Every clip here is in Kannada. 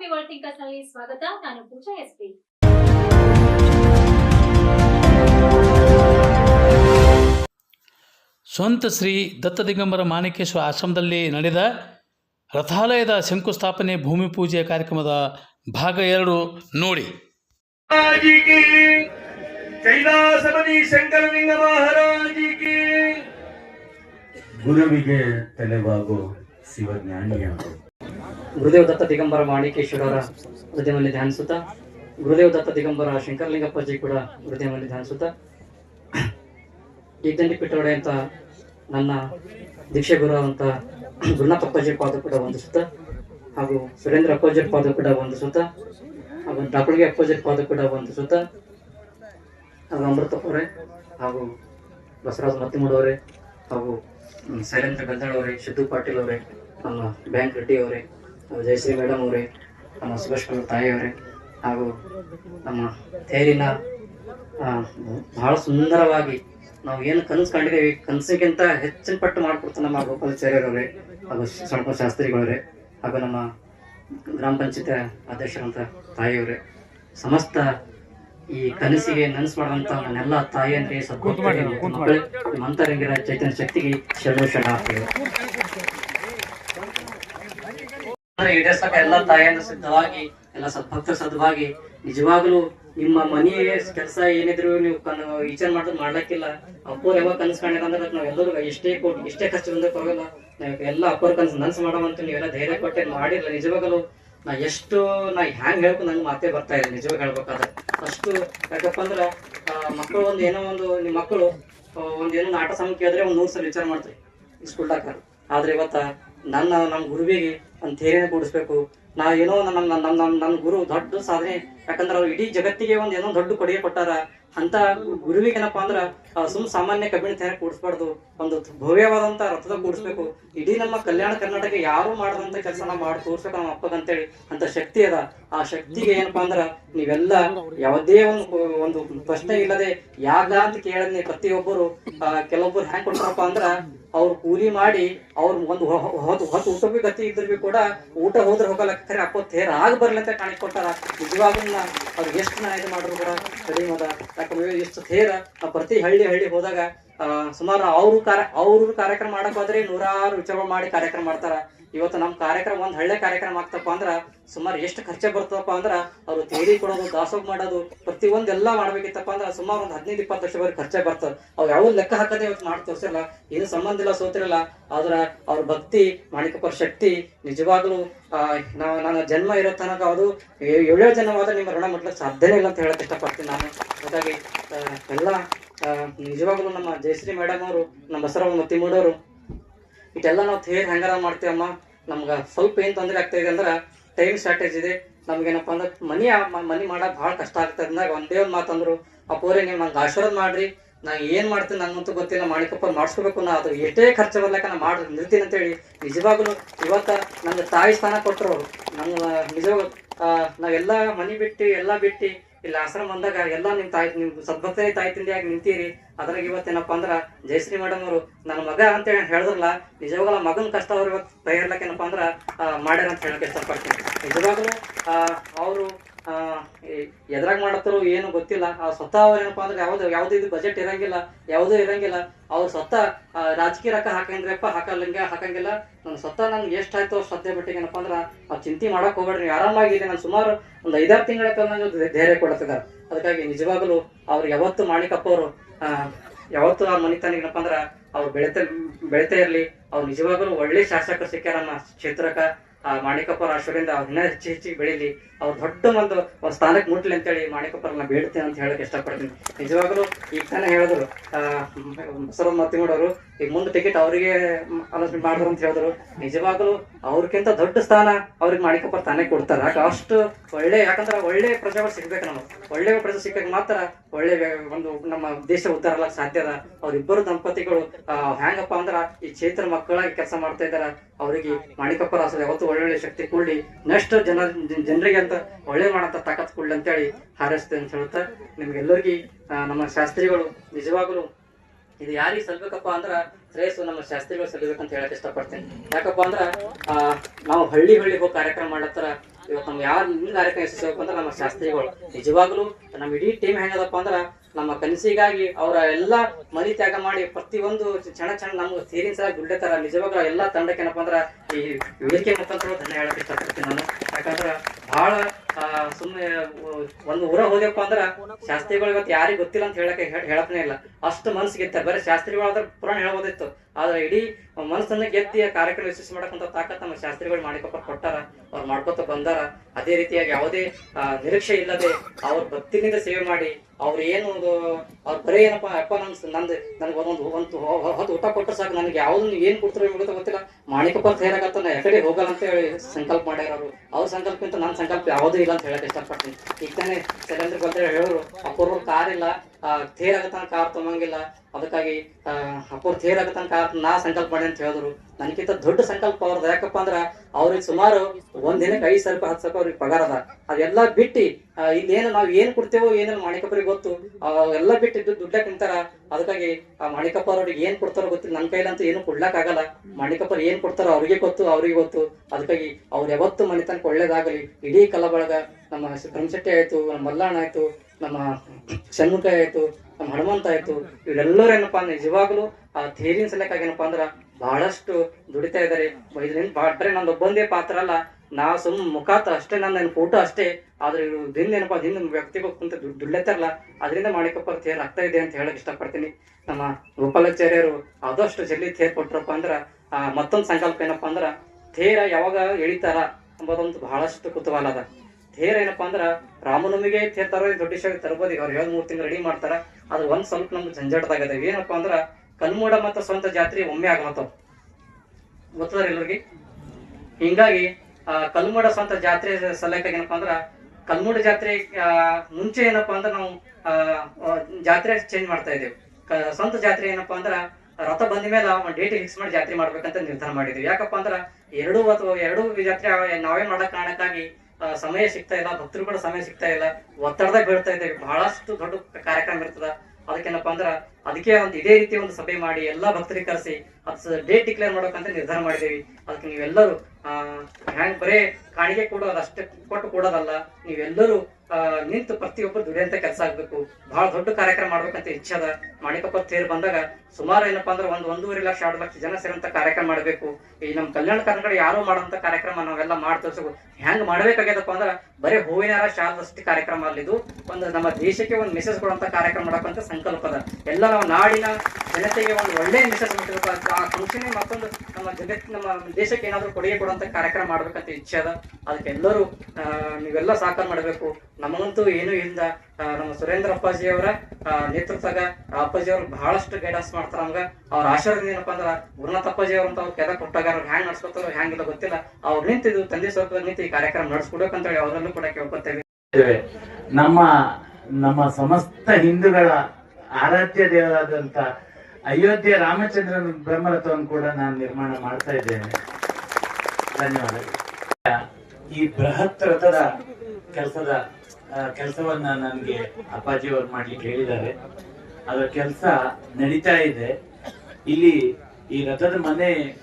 ಮತ್ತೊಮ್ಮೆ ವರ್ಲ್ಡ್ ಥಿಂಕರ್ಸ್ನಲ್ಲಿ ಸ್ವಾಗತ. ನಾನು ಪೂಜಾ ಎಸ್ಪಿ. ಸ್ವಂತ ಶ್ರೀ ದತ್ತದಿಗಂಬರ ಮಾಣಿಕೇಶ್ವರ ಆಶ್ರಮದಲ್ಲಿ ನಡೆದ ರಥಾಲಯದ ಶಂಕುಸ್ಥಾಪನೆ ಭೂಮಿ ಪೂಜೆ ಕಾರ್ಯಕ್ರಮದ ಭಾಗ ಎರಡು ನೋಡಿ. ಕೈಲಾಸಮನಿ ಶಂಕರಲಿಂಗ ಮಹಾರಾಜಿಗೆ ಗುರುವಿಗೆ ತಲೆವಾಗು ಶಿವಜ್ಞಾನಿಯಾಗು. ಗುರುದೇವ್ ದತ್ತ ದಿಗಂಬರ ಮಾಣಿಕೇಶ್ವರರ ಹೃದಯದಲ್ಲಿ ಧ್ಯಾನಿಸುತ್ತಾ ಗುರುದೇವ ದತ್ತ ದಿಗಂಬರ ಶಂಕರಲಿಂಗಪ್ಪಾಜಿ ಕೂಡ ಹೃದಯದಲ್ಲಿ ಧ್ಯಾನಿಸುತ್ತಾ ದಂಡಿ ಪಿಟ್ಟೋಡೆ ಅಂತ ನನ್ನ ದೀಕ್ಷೆ ಗುರು ಅಂತ ಗುರುನಾಥ ಅಪ್ಪಾಜಿ ಪಾದ ಕೂಡ ವಂದಿಸುತ್ತಾ ಹಾಗೂ ಸುರೇಂದ್ರ ಅಪ್ಪಾಜಿ ಪಾದ ಕೂಡ ವಂದಿಸುತ್ತಾ ಹಾಗೂ ಡಾಕ್ಟರ್ಗೆ ಅಪ್ಪಾಜಿ ಪಾದ ಕೂಡ ವಂದಿಸುತ್ತಾ ಹಾಗೂ ಅಮೃತ ಅವರೇ, ಹಾಗೂ ಬಸವರಾಜ್ ಮತ್ತಿಮೂಡವರೇ ಹಾಗೂ ಶೈಲೇಂದ್ರ ಗದ್ದಾಳ್ ಸಿದ್ದು ಪಾಟೀಲ್ ಅವರೇ, ನಮ್ಮ ಬ್ಯಾಂಕ್ ರೆಡ್ಡಿ ಅವರೇ ಜಯಶ್ರೀ ಮೇಡಮ್ ಅವರೇ ನಮ್ಮ ಸುಭಾಷ್ ಕುಮಾರ್ ತಾಯಿಯವ್ರೆ ಹಾಗೂ ನಮ್ಮ ತೇರಿನ ಬಹಳ ಸುಂದರವಾಗಿ ನಾವು ಏನು ಕನಸು ಕಂಡಿದ್ದೇವೆ, ಕನಸಿಗಿಂತ ಹೆಚ್ಚಿನ ಪಟ್ಟು ಮಾಡಿಕೊಡ್ತಾರೆ ನಮ್ಮ ಗೋಪಾಲಾಚಾರ್ಯರವರೇ ಹಾಗೂ ಸಣ್ಣ ಶಾಸ್ತ್ರಿಗಳವರೇ ಹಾಗೂ ನಮ್ಮ ಗ್ರಾಮ ಪಂಚಾಯತ್ ಅಧ್ಯಕ್ಷರಂತ ತಾಯಿಯವರೇ. ಸಮಸ್ತ ಈ ಕನಸಿಗೆ ನನಸು ಮಾಡುವಂತ ನನ್ನೆಲ್ಲ ತಾಯಿಯಂದ್ರೆ ಮತ್ತು ಮಂತರಂಗಿರ ಚೈತನ್ಯ ಶಕ್ತಿಗೆ ಶರಣ ಶರಣಾರ್ಥಿಗಳು ಈಡೇರ್ಸಕ ಎಲ್ಲ ತಾಯಿಯನ್ನು ಸಿದ್ಧವಾಗಿ ಎಲ್ಲ ಸದ್ಭಕ್ತ ಸದ್ಭಾಗಿ ನಿಜವಾಗ್ಲೂ ನಿಮ್ಮ ಮನೆಯ ಕೆಲಸ ಏನಿದ್ರು ನೀವು ಕನ್ ವಿಚಾರ ಮಾಡೋದು ಮಾಡ್ಲಕ್ಕಿಲ್ಲ. ಅಪ್ಪೋರ್ ಯಾವಾಗ ಕನಸು ನಾವ್ ನಾವೆಲ್ಲರೂ ಎಷ್ಟೇ ಕೊಟ್ಟು ಎಷ್ಟೇ ಖರ್ಚು ಬಂದ್ರೆ ಪರವಾಗಿಲ್ಲ. ನಾವ್ ಎಲ್ಲ ಅಪ್ಪೋರ್ ಕನಸು ನನ್ಸು ಮಾಡೋವಂತ ನೀವೆಲ್ಲ ಧೈರ್ಯ ಕೊಟ್ಟೆ ಮಾಡಿಲ್ಲ ನಿಜವಾಗಲೂ ನಾ ಎಷ್ಟು ನಾ ಹ್ಯಾಂಗ್ ಹೇಳ್ಕೊ ನಂಗೆ ಮಾತೇ ಬರ್ತಾ ಇದೆ ನಿಜವಾಗ್ ಹೇಳ್ಬೇಕಾದ್ರೆ. ಅಷ್ಟು ಯಾಕಪ್ಪ ಅಂದ್ರೆ ಮಕ್ಕಳು ಒಂದು ಏನೋ ಒಂದು ನಿಮ್ಮ ಮಕ್ಕಳು ಆ, ಒಂದ್ ಏನೋ ಒಂದು ಆಟ ಸಾಮಾನು ಕೇಳಿದ್ರೆ ಒಂದ್ ಮೂರ್ ಸಲ ವಿಚಾರ ಮಾಡ್ತಾರೆ. ಸ್ಕೂಲ್ದಾಗ ಆದ್ರೆ ಇವತ್ತ ನನ್ನ ನಮ್ಮ ಗುರುವಿಗೆ ಒಂದು ಥೇರಿನ ಕೂಡಿಸ್ಬೇಕು. ನಾ ಏನೋ ನಮ್ಮ ನಮ್ಮ ನಮ್ಮ ನಮ್ಮ ಗುರು ದೊಡ್ಡ ಸಾಧನೆ. ಯಾಕಂದ್ರೆ ಅವ್ರು ಇಡೀ ಜಗತ್ತಿಗೆ ಒಂದು ಏನೋ ದೊಡ್ಡ ಕೊಡುಗೆ ಕೊಟ್ಟಾರ. ಅಂತ ಗುರುವಿಗೆ ಏನಪ್ಪ ಅಂದ್ರ ಸುಮ್ ಸಾಮಾನ್ಯ ಕಬ್ಬಿಣ ತಯಾರ ಕೂಡಿಸ್ಬಾರ್ದು. ಒಂದು ಭವ್ಯವಾದಂತ ರಥದ ಕೂಡಿಸ್ಬೇಕು. ಇಡೀ ನಮ್ಮ ಕಲ್ಯಾಣ ಕರ್ನಾಟಕ ಯಾರು ಮಾಡದಂತ ಕೆಲಸ ನಾವು ಮಾಡಿ ತೋರ್ಸ್ಬೇಕು ನಮ್ಮ ಅಪ್ಪಗ ಅಂತೇಳಿ ಅಂತ ಶಕ್ತಿ ಅದ. ಆ ಶಕ್ತಿಗೆ ಏನಪ್ಪಾ ಅಂದ್ರ ನೀವೆಲ್ಲ ಯಾವುದೇ ಒಂದು ಒಂದು ಪ್ರಶ್ನೆ ಇಲ್ಲದೆ ಯಾಗ ಅಂತ ಕೇಳದ್ನಿ ಪ್ರತಿಯೊಬ್ಬರು ಕೆಲವೊಬ್ಬರು ಹ್ಯಾಂಗ್ ಕೊಡ್ತಾರಪ್ಪ ಅಂದ್ರ ಅವ್ರು ಕೂಲಿ ಮಾಡಿ ಅವ್ರ ಒಂದು ಹೊ- ಹೊ- ಹೊತ್ತು ಊಟ ಊಟಕ್ಕೆ ಗತಿ ಇದ್ರ ಬಿ ಕೂಡ ಊಟ ಹೋದ್ರೆ ಹೋಗಲಕ್ಕರೆ ಅಪ್ಪ ತೇರ ಆಗ ಬರ್ಲಂತ ಕಾಣಿ ಕೊಟ್ಟಾರ. ನಿಜವಾಗ್ಲೂ ಎಷ್ಟು ನಾ ಇದು ಮಾಡಿದ್ರು ಕೂಡ ಕಡಿಮೆ ಅದ ಯಾಕಂದ್ರೆ ಎಷ್ಟು ತೇರ ಆ ಪ್ರತಿ ಹಳ್ಳಿ ಹಳ್ಳಿ ಹೋದಾಗ ಆ, ಸುಮಾರು ಅವ್ರು ಕಾರ್ಯ ಅವ್ರ ಕಾರ್ಯಕ್ರಮ ಮಾಡಕ್ ಹೋದ್ರೆ ನೂರಾರು ವಿಚಾರ ಮಾಡಿ ಕಾರ್ಯಕ್ರಮ ಮಾಡ್ತಾರ. ಇವತ್ತು ನಮ್ಮ ಕಾರ್ಯಕ್ರಮ ಒಂದ್ ಹಳ್ಳೆ ಕಾರ್ಯಕ್ರಮ ಆಗ್ತಪ್ಪ ಅಂದ್ರ ಸುಮಾರು ಎಷ್ಟು ಖರ್ಚೆ ಬರ್ತದಪ್ಪ ಅಂದ್ರ ಅವ್ರು ತೇರಿ ಕೊಡೋದು ದಾಸೋಗ್ ಮಾಡೋದು ಪ್ರತಿ ಒಂದೆಲ್ಲ ಮಾಡ್ಬೇಕಿತ್ತಪ್ಪ ಅಂದ್ರ ಸುಮಾರು ಒಂದ್ ಹದಿನೈದು ಇಪ್ಪತ್ತು ಲಕ್ಷ ಬರೀ ಖರ್ಚೆ ಬರ್ತದ ಅವ್ ಯಾವ ಲೆಕ್ಕ ಹಾಕದೆ ಇವತ್ತು ಮಾಡಿ ತೋರ್ಸಿಲ್ಲ. ಏನು ಸಂಬಂಧ ಇಲ್ಲ ಸೋತಿರಲ್ಲ ಆದ್ರ ಅವ್ರ ಭಕ್ತಿ ಮಾಣಿಕಪ್ಪರ ಶಕ್ತಿ ನಿಜವಾಗ್ಲೂ ನಾವು ನನ್ನ ಜನ್ಮ ಇರೋ ತನಕ ಅದು ಏಳೋ ಜನ್ಮವಾದ ನಿಮ್ಮ ಋಣ ಮುಟ್ಲಕ್ಕೆ ಸಾಧ್ಯನೇ ಇಲ್ಲ ಅಂತ ಹೇಳಕ್ ಇಷ್ಟಪಡ್ತೀನಿ ನಾನು. ಹಾಗಾಗಿ ಎಲ್ಲ ನಿಜವಾಗ್ಲೂ ನಮ್ಮ ಜಯಶ್ರೀ ಮೇಡಮ್ ಅವರು, ನಮ್ಮ ಬಸವರಾಮ ಮತ್ತಿಮೂಡವರು ಇದೆಲ್ಲ ನಾವು ಥೇರ್ ಹೆಂಗಾರ ಮಾಡ್ತೀವಮ್ಮ? ನಮ್ಗೆ ಸ್ವಲ್ಪ ಏನು ತೊಂದರೆ ಆಗ್ತಾ ಇದೆ ಅಂದ್ರೆ ಟೈಮ್ ಶಾರ್ಟೇಜ್ ಇದೆ. ನಮ್ಗೇನಪ್ಪ ಅಂದ್ರೆ ಮನಿ ಮನೆ ಮಾಡೋಕೆ ಬಹಳ ಕಷ್ಟ ಆಗ್ತದೆ. ಅಂದಾಗ ಒಂದೇ ಮಾತಂದರು ಮಾತಂದ್ರು ಅಪ್ಪೋರೆ ನೀವು ನಂಗೆ ಆಶೀರ್ವಾದ ಮಾಡ್ರಿ. ನಾ ಏನು ಮಾಡ್ತೀನಿ ನನಗಂತೂ ಗೊತ್ತಿಲ್ಲ ಮಾಡಿಕಪ್ಪ ಮಾಡಿಸ್ಕೋಬೇಕು ನಾ ಅದು ಎಷ್ಟೇ ಖರ್ಚು ಬರ್ಲಕ್ಕ ನಾ ಮಾಡಿ, ನಿಲ್ತೀನಿ ಅಂತೇಳಿ ನಿಜವಾಗ್ಲೂ ಇವತ್ತು ನನ್ನ ತಾಯಿ ಸ್ಥಾನ ಕೊಟ್ಟರು ಅವರು. ನಮ್ಮ ನಿಜವಾಗ ನಾವೆಲ್ಲ ಮನೆ ಬಿಟ್ಟು, ಎಲ್ಲ ಬಿಟ್ಟು ಇಲ್ಲಿ ಆಶ್ರಮ ಬಂದಾಗ ಎಲ್ಲ ನಿಮ್ ತಾಯಿ, ನಿಮ್ ಸದ್ಭಕ್ತನೇ ತಾಯಿ ತಂದೆಯಾಗಿ ನಿಂತೀರಿ. ಅದ್ರಾಗ ಇವತ್ತೇನಪ್ಪ ಅಂದ್ರ ಜಯಶ್ರೀ ಮೇಡಮ್ ಅವರು ನನ್ನ ಮಗ ಅಂತೇಳಿ ಹೇಳಿದ್ರಲ್ಲ, ನಿಜವಾಗಲ ಮಗನ ಕಷ್ಟ ಅವ್ರು ಇವತ್ತು ಏನಪ್ಪಾ ಅಂದ್ರ ಮಾಡ್ಯಾರ ಅಂತ ಹೇಳಕ್ ಇಷ್ಟಪಡ್ತೀನಿ. ನಿಜವಾಗ್ಲೂ ಅವರು ಎದ್ರಾಗ ಮಾಡತ್ತಾರೋ ಏನು ಗೊತ್ತಿಲ್ಲ. ಆ ಸ್ವತಃ ಅವ್ರ ಏನಪ್ಪಾ ಅಂದ್ರೆ ಯಾವ್ದು ಯಾವ್ದು ಇದು ಬಜೆಟ್ ಇರಂಗಿಲ್ಲ, ಯಾವುದೂ ಇರಂಗಿಲ್ಲ. ಅವ್ರು ಸ್ವತಃ ರಾಜಕೀಯ ರೊಕ್ಕ ಹಾಕಂಗ್ರಪ್ಪ ಹಾಕಲ್ಲಂಗ ಹಾಕಂಗಿಲ್ಲ. ನನ್ ಸ್ವತಃ ನನ್ಗೆ ಎಷ್ಟು ಆಯ್ತು ಅಷ್ಟ್ ಸದ್ಯ ಬಿಟ್ಟಿಗೆ ಏನಪ್ಪ ಅಂದ್ರ ಆ ಚಿಂತೆ ಮಾಡಕ್ ಹೋಗ್ಬೇಡ್ರಿ ಆರಾಮಾಗಿದೆ ನಾನು ಸುಮಾರು ಒಂದು ಐದಾರು ತಿಂಗಳ ಕಾಲ ನಂಗೆ ಧೈರ್ಯ ಕೊಡ್ತಿದ್ದಾರೆ ಅದಕ್ಕಾಗಿ ನಿಜವಾಗಲೂ ಅವ್ರು ಯಾವತ್ತು ಮಾಣಿಕಪ್ಪ ಅವರು ಯಾವತ್ತು ಆ ಮನಿತನಿಗೇನಪ್ಪ ಅಂದ್ರ ಅವ್ರು ಬೆಳೆತ ಬೆಳಿತಾ ಇರ್ಲಿ. ಅವ್ರು ನಿಜವಾಗಲೂ ಒಳ್ಳೆ ಶಾಸಕರು ಸಿಕ್ಕ್ಯಾರ ನಮ್ಮ ಕ್ಷೇತ್ರಕ್ಕ. ಆ ಮಾಣಿಕಪ್ಪ ರಾಷ್ಟ್ರದಿಂದ ಅವ್ರು ಇನ್ನೂ ಹೆಚ್ಚು ಹೆಚ್ಚಿಗೆ ಬೆಳೀಲಿ. ಅವ್ರು ದೊಡ್ಡ ಒಂದು ಸ್ಥಾನಕ್ಕೆ ಮುಟ್ಲಿ ಅಂತೇಳಿ ಮಾಣಿಕಪ್ಪರನ್ನ ಬೇಡ್ತೇನೆ ಅಂತ ಹೇಳಕ್ ಇಷ್ಟಪಡ್ತೀನಿ. ನಿಜವಾಗ್ಲೂ ಈಗ ತಾನೇ ಹೇಳಿದ್ರು ಬಸವ ಮತ್ತಿಮೂಡವರು ಈಗ ಮುಂದೆ ಟಿಕೆಟ್ ಅವರಿಗೆ ಅನೌನ್ಸ್ಮೆಂಟ್ ಮಾಡಿದ್ರು ಅಂತ ಹೇಳಿದ್ರು. ನಿಜವಾಗಲೂ ಅವ್ರಕ್ಕಿಂತ ದೊಡ್ಡ ಸ್ಥಾನ ಅವ್ರಿಗೆ ಮಾಡಿಕೊಪ್ಪರ್ ತಾನೇ ಕೊಡ್ತಾರ. ಅಷ್ಟು ಒಳ್ಳೆ, ಯಾಕಂದ್ರೆ ಒಳ್ಳೆ ಪ್ರಜೆಗಳು ಸಿಗ್ಬೇಕು ನಮಗೆ. ಒಳ್ಳೆ ಪ್ರಜೆ ಸಿಕ್ಕ ಮಾತ್ರ ಒಳ್ಳೆ ಒಂದು ನಮ್ಮ ದೇಶ ಉದ್ಧಾರ ಆಗ್ಲಕ್ ಸಾಧ್ಯ ಅದ. ಅವ್ರಿಬ್ಬರು ದಂಪತಿಗಳು ಹ್ಯಾಂಗಪ್ಪ ಅಂದ್ರ ಈ ಕ್ಷೇತ್ರ ಮಕ್ಕಳಾಗಿ ಕೆಲಸ ಮಾಡ್ತಾ ಇದಾರ ಅವರಿಗೆ ಮಾಣಿಕಪ್ಪರ ರಾಸರು ಯಾವತ್ತು ಒಳ್ಳೆ ಶಕ್ತಿ ಕೊಡ್ಲಿ. ನೆಕ್ಸ್ಟ್ ಜನ ಜನರಿಗೆ ಅಂತ ಒಳ್ಳೆ ಮಾಡಂತ ತಾಕತ್ ಕೊಡ್ಲಿ ಅಂತೇಳಿ ಹಾರೈಸ್ತೇನೆ ಅಂತ ಹೇಳ್ತಾ ನಿಮ್ಗೆಲ್ಲರಿಗೆ ನಮ್ಮ ಶಾಸ್ತ್ರಿಗಳು ನಿಜವಾಗಲೂ ಇದು ಯಾರಿಗೆ ಸಲ್ಬೇಕಪ್ಪ ಅಂದ್ರ ಶ್ರೇಯಸ್ಸು ನಮ್ಮ ಶಾಸ್ತ್ರಿಗಳು ಸಲ್ಬೇಕಂತ ಹೇಳಕ್ ಇಷ್ಟಪಡ್ತೇನೆ. ಯಾಕಪ್ಪ ಅಂದ್ರ ನಾವು ಹಳ್ಳಿ ಹಳ್ಳಿ ಹೋಗಿ ಕಾರ್ಯಕ್ರಮ ಮಾಡತ್ತರ ಇವತ್ತು ನಮ್ಮ ಯಾರು ಮುಂದಿನ ಕಾರ್ಯಕ್ರಮ ಯಶಸ್ವಿ ಅಂದ್ರೆ ನಮ್ಮ ಶಾಸ್ತ್ರಿಗಳು. ನಿಜವಾಗ್ಲೂ ನಮ್ಮ ಇಡೀ ಟೀಮ್ ಹೆಂಗದಪ್ಪ ಅಂದ್ರ, ನಮ್ಮ ಕನಸಿಗಾಗಿ ಅವರ ಎಲ್ಲ ಮನಿ ತ್ಯಾಗ ಮಾಡಿ ಪ್ರತಿಯೊಂದು ಕ್ಷಣ ಕ್ಷಣ ನಮ್ಗೆ ಸೇರಿನ ಸಲ ದುಡ್ಡೇತಾರ ನಿಜವಾಗ್ಲೂ ಎಲ್ಲಾ ತಂಡಕ್ಕೆ ಏನಪ್ಪ ಅಂದ್ರ, ಈ ವೇದಿಕೆ ಮುಖಾಂತರ ಧನ್ಯ ಹೇಳಕ್ ಇಷ್ಟಪಡ್ತೀನಿ ನಾನು. ಯಾಕಂದ್ರ ಬಹಳ ಸುಮ್ಮನೆ ಒಂದು ಊರ ಹೋದ್ಯಪ್ಪ ಅಂದ್ರ ಶಾಸ್ತ್ರಿಗಳು ಇವತ್ತು ಯಾರಿಗೂ ಗೊತ್ತಿಲ್ಲ ಅಂತ ಹೇಳಕ್ಕೆ ಹೇಳಪ್ನೇ ಇಲ್ಲ. ಅಷ್ಟು ಇರ್ತಾರೆ ಬರೀ ಶಾಸ್ತ್ರಿಗಳು ಆದ್ರೆ ಪುರಾಣ ಹೇಳ್ಬೋದಿತ್ತು. ಆದ್ರೆ ಇಡೀ ಮನಸ್ಸನ್ನ ಗೆದ್ದಿ ಕಾರ್ಯಕ್ರಮ ಯಶಸ್ವಿ ಮಾಡಕ್ಕಂತ ತಾಕತ್ ನಮ್ಮ ಶಾಸ್ತ್ರಿಗಳು ಮಾಡಿಕೊಪ್ಪ ಕೊಟ್ಟಾರ, ಅವ್ರು ಮಾಡ್ಕೊತ ಬಂದಾರ. ಅದೇ ರೀತಿಯಾಗಿ ಯಾವುದೇ ನಿರೀಕ್ಷೆ ಇಲ್ಲದೆ ಅವ್ರ ಭಕ್ತಿನಿಂದ ಸೇವೆ ಮಾಡಿ ಅವ್ರ ಏನು ಅವ್ರ ಬರೀ ಏನಪ್ಪ, ಅಪ್ಪ ನನ್ ನಂದು, ನನಗೆ ಒಂದೊಂದು ಒಂದು ಹೊತ್ತು ಊಟ ಕೊಟ್ಟರೆ ಸಾಕು, ನನಗೆ ಯಾವ್ದು ಏನ್ ಕೊಡ್ತಾರೋ ಗೊತ್ತಿಲ್ಲ. ಮಾಣಿಕಪ್ಪ ತಯಾರಾಗತ್ತ ನಾ ಎಕಡೆ ಹೋಗಲ್ಲ ಅಂತ ಹೇಳಿ ಸಂಕಲ್ಪ ಮಾಡ್ಯಾರ ಅವರು. ಅವ್ರ ಸಂಕಲ್ಪಕ್ಕಿಂತ ನನ್ನ ಸಂಕಲ್ಪ ಯಾವುದೂ ಇಲ್ಲ ಅಂತ ಹೇಳಕ್ ಇಷ್ಟಪಡ್ತೀನಿ. ಈಗ ತಾನೇ ಸಿಲಿಂಡರ್ ಬಂದ್ರೆ ಹೇಳೋರು ಕಾರ್ ಇಲ್ಲ ಆಗ ತನಕ ಆರ್ ತಗೊಂಗಿಲ್ಲ. ಅದಕ್ಕಾಗಿ ಆ, ಥೇರ್ ಆಗ ತನಕ ಆರ್ ನಾ ಸಂಕಲ್ಪ ಮಾಡಿ ಅಂತ ಹೇಳಿದ್ರು. ನನಗಿಂತ ದೊಡ್ಡ ಸಂಕಲ್ಪ ಅವ್ರದ್ದು. ಯಾಕಪ್ಪ ಅಂದ್ರ ಅವ್ರಿಗೆ ಸುಮಾರು ಒಂದ್ ದಿನಕ್ಕೆ ಐದು ಸಾವಿರ ರೂಪಾಯಿ ಹತ್ತು ಸಾವಿರ ಅವ್ರಿಗೆ ಪಗಾರ ಅದ. ಅದೆಲ್ಲ ಬಿಟ್ಟು ಇಲ್ಲೇನು ನಾವ್ ಏನ್ ಕೊಡ್ತೇವೋ ಏನೇನು ಮಾಣಿಕಪ್ಪರಿಗೆ ಗೊತ್ತು. ಎಲ್ಲ ಬಿಟ್ಟು ದುಡ್ಡ ತಿಂತಾರ ಅದಕ್ಕಾಗಿ ಆ ಮಾಣಿಕಪ್ಪ ಅವ್ರಿಗೆ ಏನ್ ಕೊಡ್ತಾರೋ ಗೊತ್ತಿಲ್ಲ. ನನ್ನ ಕೈಲಂತೂ ಏನು ಕೊಡ್ಲಕ್ ಆಗಲ್ಲ. ಮಾಣಿಕಪ್ಪರು ಏನ್ ಕೊಡ್ತಾರೋ ಅವ್ರಿಗೆ ಗೊತ್ತು ಅವ್ರಿಗೆ ಗೊತ್ತು. ಅದಕ್ಕಾಗಿ ಅವ್ರು ಯಾವತ್ತು ಮನೆತನಕ ಒಳ್ಳೇದಾಗಲಿ. ಇಡೀ ಕಲಬಳಗ ನಮ್ಮ ಬ್ರಹ್ಮಶೆಟ್ಟಿ ಆಯ್ತು ನಮ್ಮ ಮಲ್ಲಣ್ಣ ಆಯ್ತು. ನಮ್ಮ ಷಣ್ಮುಖ ಆಯಿತು ನಮ್ಮ ಹನುಮಂತ ಆಯಿತು ಏನಪ್ಪಾ ಅಂದ್ರೆ ನಿಜವಾಗ್ಲೂ ಆ ಥೇರಿನ ಸಲಕ್ಕಾಗಿ ಏನಪ್ಪಾ ಅಂದ್ರ ಬಹಳಷ್ಟು ದುಡಿತಾ ಇದಾರೆ ಇದರಿಂದ ಬಟ್ರೆ ನಂದು ಒಬ್ಬಂದೇ ಪಾತ್ರ ಅಲ್ಲ. ನಾ ಸುಮ್ ಮುಖಾತ ಅಷ್ಟೇ, ನನ್ನ ಫೋಟೋ ಅಷ್ಟೇ. ಆದ್ರೆ ಇವ್ರು ದಿನ ಏನಪ್ಪಾ, ದಿನ ವ್ಯಕ್ತಿಗಳು ಕುಂತ ದುಡ್- ದುಡ್ಲೆತ್ತಾರಲ್ಲ ಅದರಿಂದ ಮಾಡಿಕಪ್ಪ, ಥೇರ್ ಆಗ್ತಾ ಇದೆ ಅಂತ ಹೇಳಕ್ ಇಷ್ಟಪಡ್ತೀನಿ. ನಮ್ಮ ಗೋಪಾಲಾಚಾರ್ಯರು ಆದಷ್ಟು ಜಲ್ದಿ ಥೇರ್ ಕೊಟ್ರಪ್ಪ ಅಂದ್ರ ಮತ್ತೊಂದು ಸಂಕಲ್ಪ ಏನಪ್ಪಾ ಅಂದ್ರ, ಥೇರ ಯಾವಾಗ ಎಳಿತಾರ ಅಂಬದೊಂದು ಬಹಳಷ್ಟು ಕುತೂಹಲ ಅದ. ತೇರ್ ಏನಪ್ಪಾ ಅಂದ್ರ ರಾಮನವಮಿಗೆ ತೇರ್ ತರ ದೊಡ್ಡ ತರ್ಬೋದು ಅವ್ರು ಹೇಳ್ ಮೂರ್ ತಿಂಗಳು ರೆಡಿ ಮಾಡ್ತಾರ. ಅದ್ರ ಒಂದ್ ಸ್ವಲ್ಪ ನಮ್ಗೆ ಜಂಜಾಟದಾಗದ ಏನಪ್ಪಾ ಅಂದ್ರ ಕನ್ಮೂಡ ಮತ್ತ ಸ್ವಂತ ಜಾತ್ರೆ ಒಮ್ಮೆ ಆಗ್ಲತ್ತವ್ ಗೊತ್ತದ ಎಲ್ಲರಿಗೆ? ಹಿಂಗಾಗಿ, ಆ ಕಲ್ಮೂಡ ಸ್ವಂತ ಜಾತ್ರೆ ಸಲಹೆ ಏನಪ್ಪಾ ಅಂದ್ರ ಕಲ್ಮೂಡ ಜಾತ್ರೆ ಮುಂಚೆ ಏನಪ್ಪಾ ಅಂದ್ರ ನಾವು ಜಾತ್ರೆ ಚೇಂಜ್ ಮಾಡ್ತಾ ಇದ್ದೇವೆ. ಸ್ವಂತ ಜಾತ್ರೆ ಏನಪ್ಪಾ ಅಂದ್ರ ರಥ ಬಂದ ಮೇಲೆ ಒಂದು ಡೇಟ್ ಫಿಕ್ಸ್ ಮಾಡಿ ಜಾತ್ರೆ ಮಾಡ್ಬೇಕಂತ ನಿರ್ಧಾರ ಮಾಡಿದ್ವಿ ಯಾಕಪ್ಪ ಅಂದ್ರ ಎರಡು ಅಥವಾ ಎರಡು ಜಾತ್ರೆ ನಾವೇ ಮಾಡೋ ಕಾರಣಕ್ಕಾಗಿ ಸಮಯ ಸಿಗ್ತಾ ಇಲ್ಲ, ಭಕ್ತರು ಕೂಡ ಸಮಯ ಸಿಗ್ತಾ ಇಲ್ಲ. ಒತ್ತಡದಾಗ ಬೀಳ್ತಾ ಇದ್ದೇವೆ ಬಹಳಷ್ಟು ದೊಡ್ಡ ಕಾರ್ಯಕ್ರಮ ಇರ್ತದ. ಅದಕ್ಕೇನಪ್ಪಾ ಅಂದ್ರ ಅದಕ್ಕೆ ಒಂದು ಇದೇ ರೀತಿ ಒಂದು ಸಭೆ ಮಾಡಿ ಎಲ್ಲಾ ಭಕ್ತರಿಗೆ ಕರೆಸಿ ಅದ್ ಡೇಟ್ ಡಿಕ್ಲೇರ್ ಮಾಡೋಕಂತ ನಿರ್ಧಾರ ಮಾಡಿದೇವಿ ಅದಕ್ಕೆ ನೀವೆಲ್ಲರೂ ಹ್ಯಾಂಗ್ ಬರೇ ಕಾಣಿಗೆ ಕೊಡೋದು ಅಷ್ಟೇ ಕೊಟ್ಟು ಕೊಡೋದಲ್ಲ, ನೀವೆಲ್ಲರೂ ನಿಂತು ಪ್ರತಿಯೊಬ್ಬರು ದುಡಿಯಂತ ಕೆಲಸ ಆಗ್ಬೇಕು. ಬಹಳ ದೊಡ್ಡ ಕಾರ್ಯಕ್ರಮ ಮಾಡ್ಬೇಕಂತ ಇಚ್ಛೆ ಅದ. ಮಾಣಿಕಪ್ಪ ತೇರ್ ಬಂದಾಗ ಸುಮಾರು ಏನಪ್ಪಾ ಅಂದ್ರೆ ಒಂದ್ ಒಂದೂವರೆ ಲಕ್ಷ, ಎರಡು ಲಕ್ಷ ಜನ ಸೇರಂತ ಕಾರ್ಯಕ್ರಮ ಮಾಡ್ಬೇಕು. ಈ ನಮ್ ಕಲ್ಯಾಣ ಕರ್ನಾಟಕ ಯಾರು ಮಾಡುವಂತ ಕಾರ್ಯಕ್ರಮ ನಾವೆಲ್ಲ ಮಾಡಿ ತೋರ್ಸಬೇಕು ಹೆಂಗ್ ಮಾಡ್ಬೇಕಾಗ್ಯದಪ್ಪ ಅಂದ್ರೆ ಬರೀ ಹೂವಿನಾರ ಶಾರದಷ್ಟು ಕಾರ್ಯಕ್ರಮ ಅಲ್ಲಿದು. ಒಂದು ನಮ್ಮ ದೇಶಕ್ಕೆ ಒಂದು ಮೆಸೇಜ್ ಕೊಡುವಂತ ಕಾರ್ಯಕ್ರಮ ಮಾಡಕ್ಕಂತ ಸಂಕಲ್ಪ ಅದ. ಎಲ್ಲ ನಾವು ನಾಡಿನ ಜನತೆಗೆ ಒಂದು ಒಳ್ಳೆ ಮೆಸೇಜ್ ಮುಟ್ಟಬೇಕು ಆ ಫಂಕ್ಷನ್ ಮತ್ತೊಂದು ನಮ್ಮ ಜಗತ್ ನಮ್ಮ ದೇಶಕ್ಕೆ ಏನಾದರೂ ಕೊಡುಗೆ ಕೊಡುವಂತ ಕಾರ್ಯಕ್ರಮ ಮಾಡ್ಬೇಕಂತ ಇಚ್ಛೆ ಅದ. ಅದಕ್ಕೆ ಎಲ್ಲರೂ ನೀವೆಲ್ಲ ಸಹಕಾರ ಮಾಡಬೇಕು. ನಮಗಂತೂ ಏನು ಇಲ್ಲ ನಮ್ಮ ಸುರೇಂದ್ರ ಅವರ ನೇತೃತ್ವದಾಗ ಅಪ್ಪಾಜಿ ಅವರು ಬಹಳಷ್ಟು ಗೈಡೆನ್ಸ್ ಮಾಡ್ತಾರ ನಮ್ಗ. ಅವ್ರ ಆಶೀರ್ವಾದ ಏನಪ್ಪ ಅಂದ್ರ ಗುರುನಾಥ ಅಪ್ಪಾಜಿ ಅವ್ರ ಅಂತ ಅವ್ರು ಕೆಲ ಕೊಟ್ಟಾಗ ಹ್ಯಾಂಗ್ ನಡ್ಸ್ಕೊತಾರೋ ಹ್ಯಾಂಗಿಲ್ಲ ಗೊತ್ತಿಲ್ಲ. ಅವ್ರು ನಿಂತಿದ್ದು ತಂದೆ ಸ್ವಲ್ಪ ನಿಂತು ಈ ಕಾರ್ಯಕ್ರಮ ನಡ್ಸ್ಕೊಡ್ಬೇಕಂತ ಹೇಳಿ ಅವರಲ್ಲೂ ಕೂಡ ಕೇಳ್ಕೊತೇವೆ. ನಮ್ಮ ನಮ್ಮ ಸಮಸ್ತ ಹಿಂದೂಗಳ ಆರಾಧ್ಯ ದೇವರಾದಂತ ಅಯೋಧ್ಯೆ ರಾಮಚಂದ್ರನ ಬ್ರಹ್ಮರಥವನ್ನು ಕೂಡ ನಾನು ನಿರ್ಮಾಣ ಮಾಡ್ತಾ ಇದ್ದೇನೆ. ಧನ್ಯವಾದಗಳು. ಈ ಬೃಹತ್ ರಥದ ಕೆಲಸದ ಕೆಲಸವನ್ನ ನನಗೆ ಅಪ್ಪಾಜಿಯವರು ಮಾಡ್ಲಿಕ್ಕೆ ಹೇಳಿದ್ದಾರೆ. ಅದರ ಕೆಲಸ ನಡೀತಾ ಇದೆ. ಇಲ್ಲಿ ಈ ರಥದ ಮನೆ,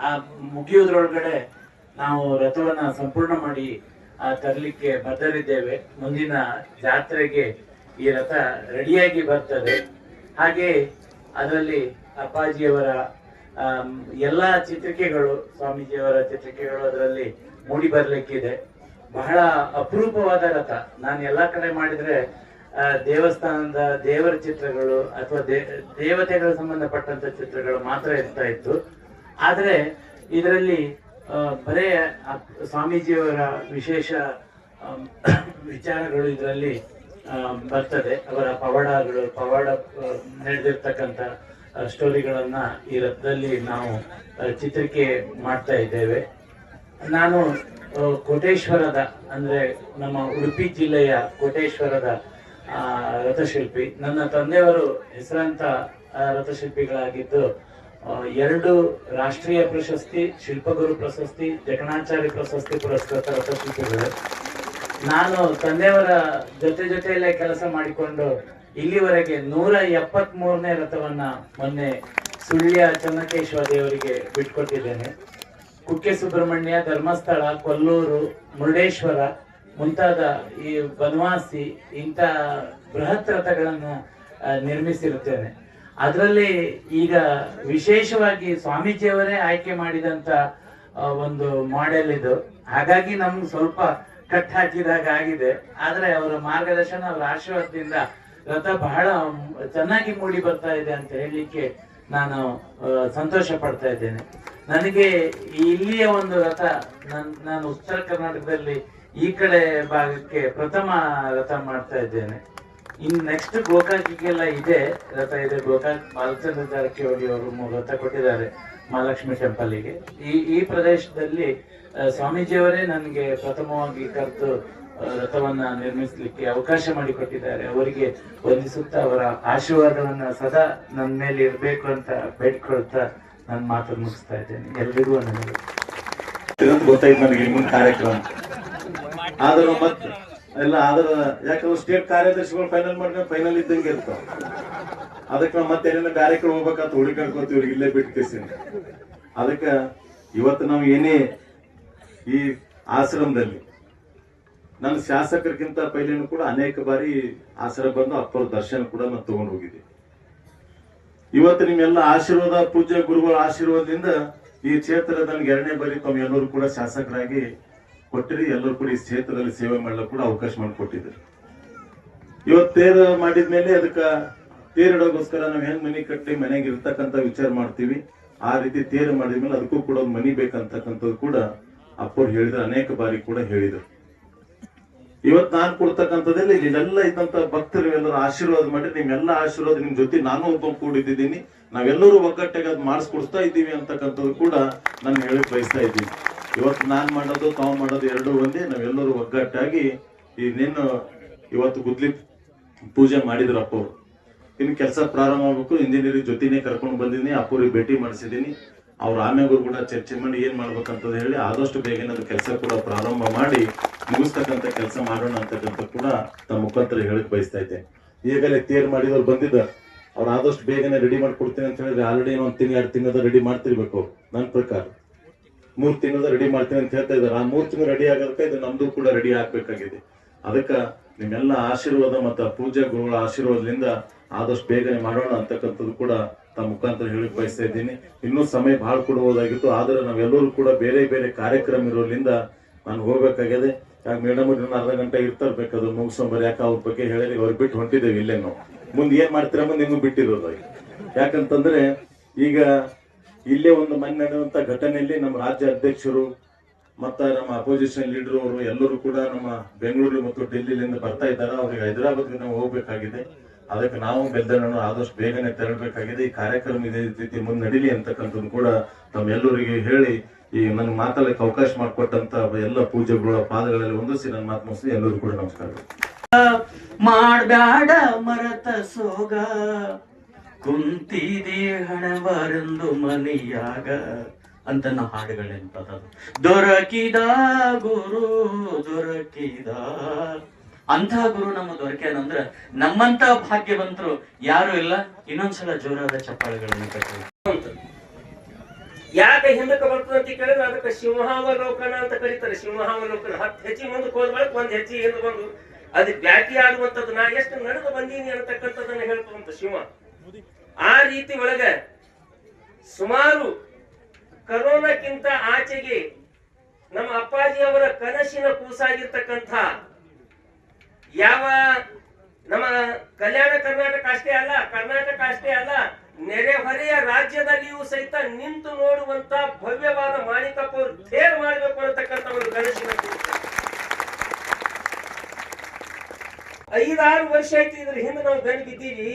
ಆ, ಮುಗಿಯೋದ್ರೊಳಗಡೆ ನಾವು ರಥವನ್ನ ಸಂಪೂರ್ಣ ಮಾಡಿ ತರಲಿಕ್ಕೆ ಬದ್ಧರಿದ್ದೇವೆ. ಮುಂದಿನ ಜಾತ್ರೆಗೆ ಈ ರಥ ರೆಡಿಯಾಗಿ ಬರ್ತದೆ. ಹಾಗೆ ಅದರಲ್ಲಿ ಅಪ್ಪಾಜಿಯವರ ಎಲ್ಲ ಚಿತ್ರಿಕೆಗಳು, ಸ್ವಾಮೀಜಿಯವರ ಚಿತ್ರಿಕೆಗಳು ಅದರಲ್ಲಿ ಮೂಡಿ ಬರ್ಲಿಕ್ಕಿದೆ. ಬಹಳ ಅಪರೂಪವಾದ ರಥ. ನಾನು ಎಲ್ಲಾ ಕಡೆ ಮಾಡಿದ್ರೆ ದೇವಸ್ಥಾನದ ದೇವರ ಚಿತ್ರಗಳು ಅಥವಾ ದೇವತೆಗಳ ಸಂಬಂಧಪಟ್ಟಂತ ಚಿತ್ರಗಳು ಮಾತ್ರ ಇರ್ತಾ ಇತ್ತು. ಆದರೆ ಇದರಲ್ಲಿ ಬರೇ ಸ್ವಾಮೀಜಿಯವರ ವಿಶೇಷ ವಿಚಾರಗಳು ಇದರಲ್ಲಿ ಬರ್ತದೆ. ಅವರ ಪವಾಡಗಳು, ಪವಾಡ ನಡೆದಿರ್ತಕ್ಕಂಥ ಸ್ಟೋರಿಗಳನ್ನ ಈ ರಥದಲ್ಲಿ ನಾವು ಚಿತ್ರಿಕೆ ಮಾಡ್ತಾ ಇದ್ದೇವೆ. ನಾನು ಕೋಟೇಶ್ವರದ, ಅಂದ್ರೆ ನಮ್ಮ ಉಡುಪಿ ಜಿಲ್ಲೆಯ ಕೋಟೇಶ್ವರದ ರಥಶಿಲ್ಪಿ. ನನ್ನ ತಂದೆಯವರು ಹೆಸರಾಂತ ರಥಶಿಲ್ಪಿಗಳಾಗಿದ್ದು ಎರಡು ರಾಷ್ಟ್ರೀಯ ಪ್ರಶಸ್ತಿ, ಶಿಲ್ಪಗುರು ಪ್ರಶಸ್ತಿ, ಜಕಣಾಚಾರ್ಯ ಪ್ರಶಸ್ತಿ ಪುರಸ್ಕೃತ ರಥಶಿಲ್ಪಿಗಳು. ನಾನು ತಂದೆಯವರ ಜೊತೆ ಜೊತೆಯಲ್ಲೇ ಕೆಲಸ ಮಾಡಿಕೊಂಡು ಇಲ್ಲಿವರೆಗೆ ನೂರ ಎಪ್ಪತ್ತ್ ಮೂರನೇ ರಥವನ್ನ ಮೊನ್ನೆ ಸುಳ್ಯ ಚನ್ನಕೇಶ್ವರ ದೇವರಿಗೆ ಬಿಟ್ಕೊಟ್ಟಿದ್ದೇನೆ. ಕುಕ್ಕೆ ಸುಬ್ರಹ್ಮಣ್ಯ, ಧರ್ಮಸ್ಥಳ, ಕೊಲ್ಲೂರು, ಮುರುಡೇಶ್ವರ ಮುಂತಾದ ಈ ಬನವಾಸಿ ಇಂಥ ಬೃಹತ್ ರಥಗಳನ್ನು ನಿರ್ಮಿಸಿರುತ್ತೇನೆ. ಅದರಲ್ಲಿ ಈಗ ವಿಶೇಷವಾಗಿ ಸ್ವಾಮೀಜಿಯವರೇ ಆಯ್ಕೆ ಮಾಡಿದಂತ ಒಂದು ಮಾಡೆಲ್ ಇದು. ಹಾಗಾಗಿ ನಮ್ಗೆ ಸ್ವಲ್ಪ ಕಟ್ ಹಾಕಿದಾಗ ಆಗಿದೆ. ಆದ್ರೆ ಅವರ ಮಾರ್ಗದರ್ಶನ, ಅವರ ಆಶೀರ್ವಾದದಿಂದ ರಥ ಬಹಳ ಚೆನ್ನಾಗಿ ಮೂಡಿ ಬರ್ತಾ ಇದೆ ಅಂತ ಹೇಳಲಿಕ್ಕೆ ನಾನು ಸಂತೋಷ ಪಡ್ತಾ ಇದ್ದೇನೆ. ನನಗೆ ಇಲ್ಲಿಯ ಒಂದು ರಥ, ನನ್- ನಾನು ಉತ್ತರ ಕರ್ನಾಟಕದಲ್ಲಿ ಈ ಕಡೆ ಭಾಗಕ್ಕೆ ಪ್ರಥಮ ರಥ ಮಾಡ್ತಾ ಇದ್ದೇನೆ. ಇನ್ ನೆಕ್ಸ್ಟ್ ಗೋಕಾಕಿಗೆಲ್ಲ ಇದೆ ರಥ ಇದೆ. ಗೋಕಾಕ್ ಬಾಲಚಂದ್ರ ಜಾರಕಿಹೊಳಿ ಅವರು ರಥ ಕೊಟ್ಟಿದ್ದಾರೆ ಮಹಾಲಕ್ಷ್ಮಿ ಟೆಂಪಲ್ಗೆ. ಈ ಈ ಪ್ರದೇಶದಲ್ಲಿ ಸ್ವಾಮೀಜಿಯವರೇ ನನಗೆ ಪ್ರಥಮವಾಗಿ ಕರೆದು ರಥವನ್ನ ನಿರ್ಮಿಸಲಿಕ್ಕೆ ಅವಕಾಶ ಮಾಡಿಕೊಟ್ಟಿದ್ದಾರೆ. ಅವರಿಗೆ ವಂದಿಸುತ್ತಾ ಅವರ ಆಶೀರ್ವಾದವನ್ನ ಸದಾ ನನ್ನ ಮೇಲೆ ಇರಬೇಕು ಅಂತ ಬೇಡ್ಕೊಳ್ತಾ ನನ್ನ ಮಾತನ್ನು ಮುಗಿಸ್ತಾ ಇದ್ದೇನೆ. ಎಲ್ರಿಗೂ ನನಗೆ ಗೊತ್ತಾಯ್ತು ನನಗೆ ಮುಂದೆ ಕಾರ್ಯಕ್ರಮ. ಆದರೂ ಮತ್ತೆ, ಎಲ್ಲ ಆದ್ರ ಯಾಕಂದ್ರೆ ಸ್ಟೇಟ್ ಕಾರ್ಯದರ್ಶಿಗಳು ಫೈನಲ್ ಮಾಡ್ಕೊಂಡು ಫೈನಲ್ ಇದ್ದಂಗೆ ಇರ್ತಾವ. ಅದಕ್ಕೆ ನಾವು ಮತ್ತೆ ಏನೇನೋ ಬ್ಯಾರೆ ಕಡೆ ಹೋಗ್ಬೇಕಂತ ಹುಡುಕಾಡ್ಕೊತೀವಿ ಇಲ್ಲೇ ಬಿಟ್ಟು ಅದಕ್ಕೆ ಇವತ್ತು ನಾವು ಏನೇ ಈ ಆಶ್ರಮದಲ್ಲಿ. ನನ್ನ ಶಾಸಕರಿಗಿಂತ ಪೈಲೇನು ಕೂಡ ಅನೇಕ ಬಾರಿ ಆಶ್ರಮ ಬಂದು ಅಪ್ಪರ ದರ್ಶನ ಕೂಡ ನಾನು ತಗೊಂಡು ಹೋಗಿದ್ದೆ. ಇವತ್ತು ನಿಮ್ಮೆಲ್ಲ ಆಶೀರ್ವಾದ, ಪೂಜ್ಯ ಗುರುಗಳ ಆಶೀರ್ವಾದದಿಂದ ಈ ಕ್ಷೇತ್ರ ನನಗೆ ಎರಡನೇ ಬಾರಿ ತಮ್ಮ ಎಲ್ಲರೂ ಕೂಡ ಶಾಸಕರಾಗಿ ಕೊಟ್ಟಿರಿ. ಎಲ್ಲರೂ ಕೂಡ ಈ ಕ್ಷೇತ್ರದಲ್ಲಿ ಸೇವೆ ಮಾಡಲು ಕೂಡ ಅವಕಾಶ ಮಾಡಿಕೊಟ್ಟಿದ್ರು ಇವತ್ತು ತೇರ ಮಾಡಿದ್ಮೇಲೆ ಅದಕ್ಕ ತೇರಿಡೋಗೋಸ್ಕರ ನಾವು ಹೆಂಗ್ ಮನಿ ಕಟ್ಟಿ ಮನೆಗೆ ಇರ್ತಕ್ಕಂಥ ವಿಚಾರ ಮಾಡ್ತೀವಿ. ಆ ರೀತಿ ತೇರು ಮಾಡಿದ್ಮೇಲೆ ಅದಕ್ಕೂ ಕೂಡ ಒಂದು ಮನಿ ಬೇಕಂತಕ್ಕಂಥದ್ದು ಕೂಡ ಅಪ್ಪವ್ರು ಹೇಳಿದ್ರು ಅನೇಕ ಬಾರಿ ಕೂಡ ಹೇಳಿದ್ರು. ಇವತ್ ನಾನು ಕೊಡ್ತಕ್ಕಂಥದ್ದಲ್ಲಿ ಇಲ್ಲೆಲ್ಲ ಇದ್ದಂತ ಭಕ್ತರು ಎಲ್ಲರೂ ಆಶೀರ್ವಾದ ಮಾಡಿ, ನಿಮ್ಮೆಲ್ಲ ಆಶೀರ್ವಾದ, ನಿಮ್ ಜೊತೆ ನಾನು ಒಬ್ಬ ಕೂಡಿದ್ದೀನಿ ನಾವೆಲ್ಲರೂ ಒಗ್ಗಟ್ಟಾಗಿ ಅದ್ ಮಾಡಿಸ್ಕೊಡ್ತಾ ಇದ್ದೀವಿ ಅಂತಕ್ಕಂಥದ್ದು ಕೂಡ ನಾನು ಹೇಳಿ ಬಯಸ್ತಾ ಇದ್ದೀನಿ. ಇವತ್ತು ನಾನ್ ಮಾಡೋದು, ತಾವು ಮಾಡೋದು ಎರಡೂ ಒಂದೇ, ನಾವೆಲ್ಲರೂ ಒಗ್ಗಟ್ಟಾಗಿ ಈ ನಿನ್ನ ಇವತ್ತು ಗುದ್ಲಿ ಪೂಜೆ ಮಾಡಿದ್ರು ಅಪ್ಪವ್ರು ಇನ್ನು ಕೆಲಸ ಪ್ರಾರಂಭ ಆಗ್ಬೇಕು ಇಂಜಿನಿಯರಿಂಗ್ ಜೊತೆನೆ ಕರ್ಕೊಂಡು ಬಂದಿದ್ದೀನಿ ಅಪ್ಪವ್ರಿಗೆ ಭೇಟಿ ಮಾಡಿಸಿದ್ದೀನಿ. ಅವ್ರ ಆಮ್ಯಾಗೂ ಕೂಡ ಚರ್ಚೆ ಮಾಡಿ ಏನ್ ಮಾಡ್ಬೇಕಂತ ಹೇಳಿ ಆದಷ್ಟು ಬೇಗನೆ ಅದು ಕೆಲಸ ಕೂಡ ಪ್ರಾರಂಭ ಮಾಡಿ ಮುಗಿಸ್ತಕ್ಕಂಥ ಕೆಲಸ ಮಾಡೋಣ ಅಂತಕ್ಕಂಥ ಕೂಡ ತಮ್ಮ ಮುಖಾಂತರ ಹೇಳಕ್ ಬಯಸ್ತಾ ಇದ್ದೆ. ಈಗಲೇ ತೇರ್ ಮಾಡಿದವ್ರು ಬಂದಿದ್ದ. ಅವ್ರು ಆದಷ್ಟು ಬೇಗನೆ ರೆಡಿ ಮಾಡ್ಕೊಡ್ತೀನಿ ಅಂತ ಹೇಳಿದ್ರೆ ಆಲ್ರೆಡಿ ಒಂದು ತಿಂಗಳು, ಎರಡು ತಿಂಗಳದ ರೆಡಿ ಮಾಡ್ತಿರ್ಬೇಕು ನನ್ನ ಪ್ರಕಾರ. ಮೂರು ತಿಂಗಳದ ರೆಡಿ ಮಾಡ್ತೀನಿ ಅಂತ ಹೇಳ್ತಾ ಇದ್ದಾರೆ. ಆ ಮೂರ್ ತಿಂಗಳು ರೆಡಿ ಆಗೋದಕ್ಕೆ ಇದು ನಮ್ದು ಕೂಡ ರೆಡಿ ಆಗ್ಬೇಕಾಗಿದೆ. ಅದಕ್ಕ ನಿಮ್ಮೆಲ್ಲ ಆಶೀರ್ವಾದ ಮತ್ತು ಪೂಜಾ ಗುರುಗಳ ಆಶೀರ್ವಾದದಿಂದ ಆದಷ್ಟು ಬೇಗನೆ ಮಾಡೋಣ ಅಂತಕ್ಕಂಥದ್ದು ಕೂಡ ತಮ್ಮ ಮುಖಾಂತರ ಹೇಳಕ್ ಬಯಸ್ತಾ ಇದ್ದೀನಿ. ಇನ್ನೂ ಸಮಯ ಬಹಳ ಕೊಡಬಹುದಾಗಿತ್ತು ಆದ್ರೆ ನಾವೆಲ್ಲರೂ ಕೂಡ ಬೇರೆ ಬೇರೆ ಕಾರ್ಯಕ್ರಮ ಇರೋದ್ರಿಂದ ನಾನು ಹೋಗ್ಬೇಕಾಗಿದೆ. ಯಾಕೆ ಮೇಡಮ್ ಇನ್ನು ಅರ್ಧ ಗಂಟೆ ಇರ್ತಿರ್ಬೇಕದು ಮುಗಿಸ್ಕೊಂಬರ್ ಯಾಕೆ ಅವ್ರ ಬಗ್ಗೆ ಹೇಳಿ ಅವ್ರು ಬಿಟ್ಟು ಹೊಂಟಿದ್ದೇವೆ ಇಲ್ಲೇ ನಾವು. ಮುಂದೆ ಏನ್ ಮಾಡ್ತೀರಾ ಮುಂದೆ ನಿಮ್ಗೆ ಬಿಟ್ಟಿರೋದು ಯಾಕಂತಂದ್ರೆ ಈಗ ಇಲ್ಲೇ ಒಂದು ಮನೆ ನಡೆಯುವಂತ ಘಟನೆಯಲ್ಲಿ ನಮ್ಮ ರಾಜ್ಯ ಅಧ್ಯಕ್ಷರು ಮತ್ತ ನಮ್ಮ ಅಪೋಸಿಷನ್ ಲೀಡರ್ ಅವರು ಎಲ್ಲರೂ ಕೂಡ ನಮ್ಮ ಬೆಂಗಳೂರು ಮತ್ತು ಡೆಲ್ಲಿಲಿಂದ ಬರ್ತಾ ಇದ್ದಾರೆ. ಅವ್ರಿಗೆ ಹೈದರಾಬಾದ್ಗೆ ನಾವು ಹೋಗ್ಬೇಕಾಗಿದೆ. ಅದಕ್ಕೆ ನಾವು ಬೆಲ್ದಣ್ಣನು ಆದಷ್ಟು ಬೇಗನೆ ತೆರಳಬೇಕಾಗಿದೆ. ಈ ಕಾರ್ಯಕ್ರಮ ಇದೇ ರೀತಿ ಮುಂದೆ ನಡೀಲಿ ಅಂತಕ್ಕಂಥದ್ದು ಕೂಡ ತಮ್ಮೆಲ್ಲರಿಗೆ ಹೇಳಿ ಈ ನನ್ನ ಮಾತಲ್ಲಿ ಅವಕಾಶ ಮಾಡಿಕೊಟ್ಟಂತ ಎಲ್ಲ ಪೂಜೆಗಳ ಪಾದಗಳಲ್ಲಿ ಹೊಂದಿಸಿ ನನ್ನ ಮಾತು ಮುಗಿಸಿ ಎಲ್ಲರೂ ಕೂಡ ನಮಸ್ಕಾರ. ಮಾಡಬೇಡ ಮರತ ಸೋಗ. ಕುಂತಿದೆ ಹಣವರೆಂದು ಮನೆಯಾಗ ಅಂತ ನಾ ಹಾಡುಗಳೆಂತದದು ದೊರಕಿದ ಗುರು, ದೊರಕಿದ ಅಂಥ ಗುರು ನಮ್ಮ ದೊರಕ್ಯಾನಂದ್ರ ನಮ್ಮಂತ ಭಾಗ್ಯವಂತರು ಯಾರು ಇಲ್ಲ. ಇನ್ನೊಂದ್ಸಲ ಜೋರಾದ ಚಪ್ಪಾಳೆಗಳನ್ನು ಕಟ್ಟಿ. ಯಾಕೆ ಹಿಂದಕ್ಕೆ ಅಂತ ಕೇಳಿದ್ರೆ ಅದಕ್ಕೆ ಸಿಂಹಾವಲೋಕನ ಅಂತ ಕರೀತಾರೆ. ಸಿಂಹಾವಲೋಕನ ಹತ್ತು ಹೆಚ್ಚಿ ಮುಂದೆ ಹೋದ ಬಳಿಕ ಒಂದ್ ಹೆಚ್ಚಿ ಹಿಂದೆ ಬಂದು ಅದು ಬ್ಯಾಟಿ ಆಗುವಂತದ್ದು ನಾ ಎಷ್ಟು ನಡೆದು ಬಂದೀನಿ ಅಂತಕ್ಕಂಥದ್ದನ್ನ ಹೇಳ್ಕೊಂತ ಶಿವ ಆ ರೀತಿ ಒಳಗೆ ಸುಮಾರು ಕರೋನಾಕ್ಕಿಂತ ಆಚೆಗೆ ನಮ್ಮ ಅಪ್ಪಾಜಿ ಅವರ ಕನಸಿನ ಕೂಸಾಗಿರ್ತಕ್ಕಂಥ ಯಾವ ನಮ್ಮ ಕಲ್ಯಾಣ ಕರ್ನಾಟಕ ಅಷ್ಟೇ ಅಲ್ಲ, ಕರ್ನಾಟಕ ಅಷ್ಟೇ ಅಲ್ಲ ನೆರೆಹೊರೆಯ ರಾಜ್ಯದಲ್ಲಿಯೂ ಸಹಿತ ನಿಂತು ನೋಡುವಂತ ಭವ್ಯವಾದ ಮಾಣಿಕಪುರ್ ಥೇರ್ ಮಾಡಬೇಕು ಅನ್ನತಕ್ಕಂಥ ಒಂದು ಕನಸಿನ. ಐದಾರು ವರ್ಷ ಆಯ್ತು ಇದ್ರ ಹಿಂದೆ ನಾವು ಬೆನ್ ಬಿದ್ದೀವಿ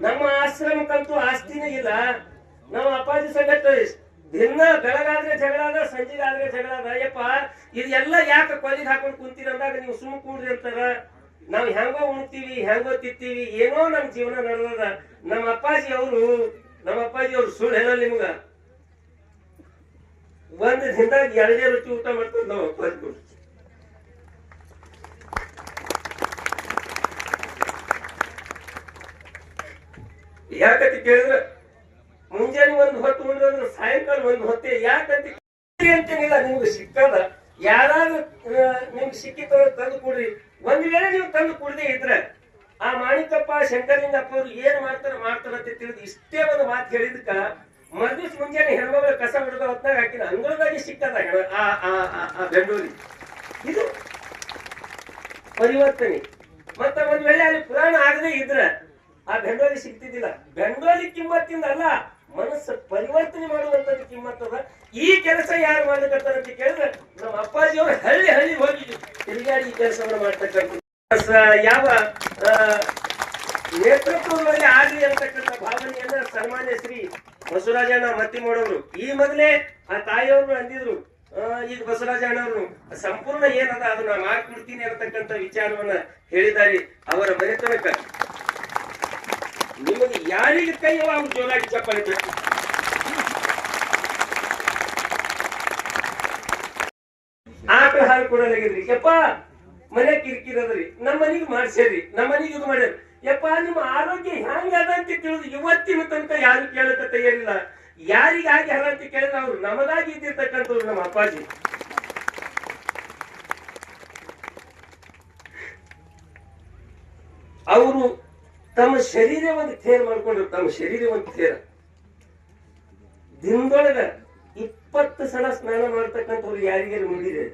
ನಮ್ಮ ಆಶ್ರಮಕ್ಕಂತೂ ಆಸ್ತಿನೇ ಇಲ್ಲ ನಾವು ಅಪ್ಪಾಜಿ ಸಂಗತ ದಿನ ಬೆಳಗಾದ್ರೆ ಜಗಳ ಅದ ಸಂಜೆಗಾದ್ರೆ ಜಗಳ ಅದ ಯಪ್ಪ ಇದೆಲ್ಲ ಯಾಕೆ ಕೊಲಿಗೆ ಹಾಕೊಂಡು ಕುಂತೀರ ಅಂದಾಗ ನೀವು ಸುಮ್ ಕೂಡ್ರಿ ಅಂತಾರ. ನಾವು ಹೆಂಗೋ ಉಣ್ತೀವಿ, ಹೆಂಗೋ ತಿತ್ತೀವಿ ಏನೋ ನಮ್ ಜೀವನ ನಡೆದದ. ನಮ್ಮ ಅಪ್ಪಾಜಿ ಅವರು ನಮ್ಮ ಅಪ್ಪಾಜಿ ಅವ್ರು ಸುಳ್ಳು ಹೇಳಲ್ಲ ನಿಮ್ಗ. ಒಂದ್ ದಿನದಾಗ ಎರಡೇ ರುಚಿ ಊಟ ಮಾಡ್ತಾರೆ ನಮ್ಮ ಅಪ್ಪಾಜಿ ಯಾಕಂತ ಕೇಳಿದ್ರೆ ಮುಂಜಾನೆ ಒಂದು ಹೊತ್ತು ಮುಂದೆ ಸಾಯಂಕಾಲ ಒಂದು ಹೊತ್ತೆ. ಯಾಕಂತ ಅಂತೇನಿಲ್ಲ, ನಿಮ್ಗೆ ಸಿಕ್ಕದ. ಯಾರಾದ್ರೂ ನಿಮ್ಗೆ ಸಿಕ್ಕಿತ್ತು ತಂದು ಕೊಡ್ರಿ. ಒಂದ್ ವೇಳೆ ನೀವು ತಂದು ಕುಡ್ದೇ ಇದ್ರೆ, ಆ ಮಾಣಿಕಪ್ಪ, ಶಂಕರಲಿಂಗಪ್ಪ ಅವ್ರು ಏನ್ ಮಾಡ್ತಾರ ಮಾಡ್ತಾರ ಅಂತ ತಿಳಿದು ಇಷ್ಟೇ ಒಂದು ಮಾತು ಹೇಳಿದಕ್ಕ ಮರ್ದಿವ್ಸ ಮುಂಜಾನೆ ಹೆಣ್ಮಗಳ ಕಸ ಹೊಡೆದ ಹೊತ್ತಾಗ ಹಾಕಿದ ಅಂಗಳದಾಗಿ ಸಿಕ್ಕದ ಬೆಂಗಳೂರಿ ಆ ಆ ಇದು ಪರಿವರ್ತನೆ. ಮತ್ತೆ ಒಂದ್ ವೇಳೆ ಅಲ್ಲಿ ಪುರಾಣ ಆಗದೆ ಇದ್ರೆ, ಆ ಬೆಂಡೋಲಿ ಸಿಗ್ತಿದ್ದಿಲ್ಲ. ಬೆಂಗಳೂರಿ ಕಿಮ್ಮತ್ತಿಂದ ಅಲ್ಲ ಮನಸ್ಸು ಪರಿವರ್ತನೆ ಮಾಡುವಂತದ್ದು ಕಿಮ್ಮತ್ತದ ಈ ಕೆಲಸ ಯಾರು ಮಾಡ್ಲಿಕತ್ತಾರ ಅಂತ ಕೇಳಿದ್ರೆ ನಮ್ಮ ಅಪ್ಪಾಜಿ ಅವರು ಹಳ್ಳಿ ಹಳ್ಳಿ ಹೋಗಿ ತಿರುಗಾಡಿ ಈ ಕೆಲಸವನ್ನು ಮಾಡ್ತಕ್ಕಂಥ ಯಾವ ನೇತೃತ್ವದಲ್ಲಿ ಆಗಲಿ ಅಂತಕ್ಕಂಥ ಭಾವನೆಯನ್ನ ಸನ್ಮಾನ್ಯ ಶ್ರೀ ಬಸವರಾಜಣ್ಣ ಮತ್ತಿಮೋಡವರು ಈ ಮೊದಲೇ ಆ ತಾಯಿಯವರು ಅಂದಿದ್ರು. ಈಗ ಬಸವರಾಜಣ್ಣವರು ಸಂಪೂರ್ಣ ಏನದ ಅದನ್ನ ಮಾಡ್ಕೊಡ್ತೀನಿ ಅಂತಕ್ಕಂಥ ವಿಚಾರವನ್ನ ಹೇಳಿದ್ದಾರೆ ಅವರ ಮನೆತನಕ. ನಿಮಗೆ ಯಾರಿಗೆ ಕೈ ಅವ್ರು ಜೋರಾಗಿ ಚಪ್ಪಲಿ ಬೇಕು ಆಕಳ ಹಾಲು ನಗಿದ್ರಿ ಯಪ್ಪ, ಮನೆ ಕಿರಿಕಿರದ್ರಿ ನಮ್ಮ ಮನೆಗೆ ಮಾಡಿಸ್ಯಾರಿ ನಮ್ಮ ಮನೆಗೆ ಇದು ಮಾಡ್ಯಾರ. ಯಪ್ಪ, ನಿಮ್ಮ ಆರೋಗ್ಯ ಹೆಂಗ ಅದ ಅಂತ ತಿಳಿದು ಇವತ್ತಿನ ತನಕ ಯಾರು ಕೇಳಕ ತಯಾರಿಲ್ಲ. ಯಾರಿಗಾಗಿ ಹಲ ಅಂತ ಕೇಳಿದ್ರೆ ಅವ್ರು ನಮಗಾಗಿ ಇದ್ದಿರ್ತಕ್ಕಂಥವ್ರು ನಮ್ಮ ಅಪ್ಪಾಜಿ. ಅವರು ತಮ್ಮ ಶರೀರ ಒಂದು ಥೇರ್ ಮಾಡ್ಕೊಂಡ್ರು ತಮ್ಮ ಶರೀರ ಒಂದು ಥೇರ ದಿನದೊಳಗ ಇಪ್ಪತ್ತು ಸಲ ಸ್ನಾನ ಮಾಡ್ತಕ್ಕಂಥವ್ರು ಯಾರಿಗಾರು ಮುಂದಿದೆ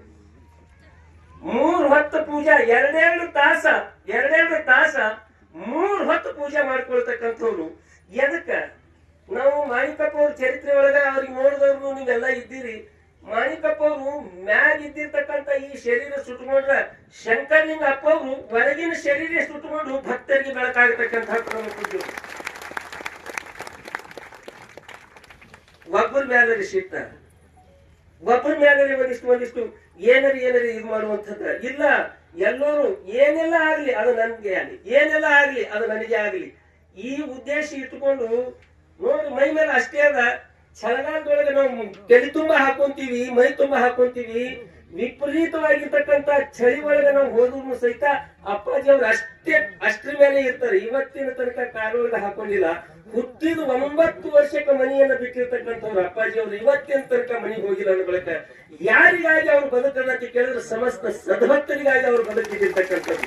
ಮೂರ್ ಹೊತ್ತು ಪೂಜಾ, ಎರಡೆರಡು ತಾಸ ಎರಡೆರಡು ತಾಸ ಮೂರ್ ಹೊತ್ತು ಪೂಜೆ ಮಾಡ್ಕೊಳ್ತಕ್ಕಂಥವ್ರು. ಎದಕ್ಕ? ನಾವು ಮಾಣಿಕಪ್ಪ ಅವ್ರ ಚರಿತ್ರೆ ಒಳಗ ಅವ್ರಿಗೆ ನೋಡಿದವ್ರು ನೀವೆಲ್ಲ ಇದ್ದೀರಿ. ಮಾಣಿಕಪ್ಪ ಅವರು ಮ್ಯಾಗ ಇದ್ದಿರ್ತಕ್ಕಂಥ ಈ ಶರೀರ ಸುಟ್ಟುಕೊಂಡ್ರೆ ಶಂಕರಲಿಂಗ ಅಪ್ಪ ಅವರು ಹೊರಗಿನ ಶರೀರ ಸುಟ್ಟುಕೊಂಡು ಭಕ್ತರಿಗೆ ಬೆಳಕಾಗಿರ್ತಕ್ಕಂತಹ ಪ್ರಮುಖ ಒಬ್ಬರ ಮ್ಯಾಲರಿ ಸಿಟ್ಟ, ಒಬ್ಬರ ಮ್ಯಾಲರಿ ಒಂದಿಷ್ಟು ಒಂದಿಷ್ಟು ಏನರಿ ಏನರಿ ಇದು ಮಾಡುವಂಥದ್ದು. ಇಲ್ಲ, ಎಲ್ಲರೂ ಏನೆಲ್ಲ ಆಗ್ಲಿ ಅದು ನನ್ಗೆ ಆಗ್ಲಿ, ಏನೆಲ್ಲ ಆಗ್ಲಿ ಅದು ನನಗೆ ಆಗ್ಲಿ. ಈ ಉದ್ದೇಶ ಇಟ್ಕೊಂಡು ನೋಡಿ ಮೈ ಮೇಲೆ ಅಷ್ಟೇ ಅದ. ಚಳಿಗಾಲದೊಳಗೆ ನಾವು ತಲೆ ತುಂಬಾ ಹಾಕೊಂತೀವಿ, ಮೈ ತುಂಬಾ ಹಾಕೊಂತೀವಿ. ವಿಪರೀತವಾಗಿರ್ತಕ್ಕಂತ ಚಳಿ ಒಳಗೆ ನಾವು ಹೋದ್ರು ಸಹಿತ ಅಪ್ಪಾಜಿ ಅವ್ರು ಅಷ್ಟೇ, ಅಷ್ಟ್ರ ಮೇಲೆ ಇರ್ತಾರೆ. ಇವತ್ತಿನ ತನಕ ಕಾಲೊಳಗೆ ಹಾಕೊಂಡಿಲ್ಲ. ಹುಟ್ಟಿದ ಒಂಬತ್ತು ವರ್ಷಕ್ಕೆ ಮನೆಯನ್ನ ಬಿಟ್ಟಿರ್ತಕ್ಕಂಥವ್ರು ಅಪ್ಪಾಜಿ ಅವರು. ಇವತ್ತಿನ ತನಕ ಮನೆಗೆ ಹೋಗಿಲ್ಲ ಅನ್ನೋ ಬಳಿಕ ಯಾರಿಗಾಗಿ ಅವ್ರು ಬದುಕನ್ನ ಕೇಳಿದ್ರೆ ಸಮಸ್ತ ಸದ್ಭಕ್ತರಿಗಾಗಿ ಅವ್ರು ಬದುಕಿರ್ತಕ್ಕಂಥದ್ದು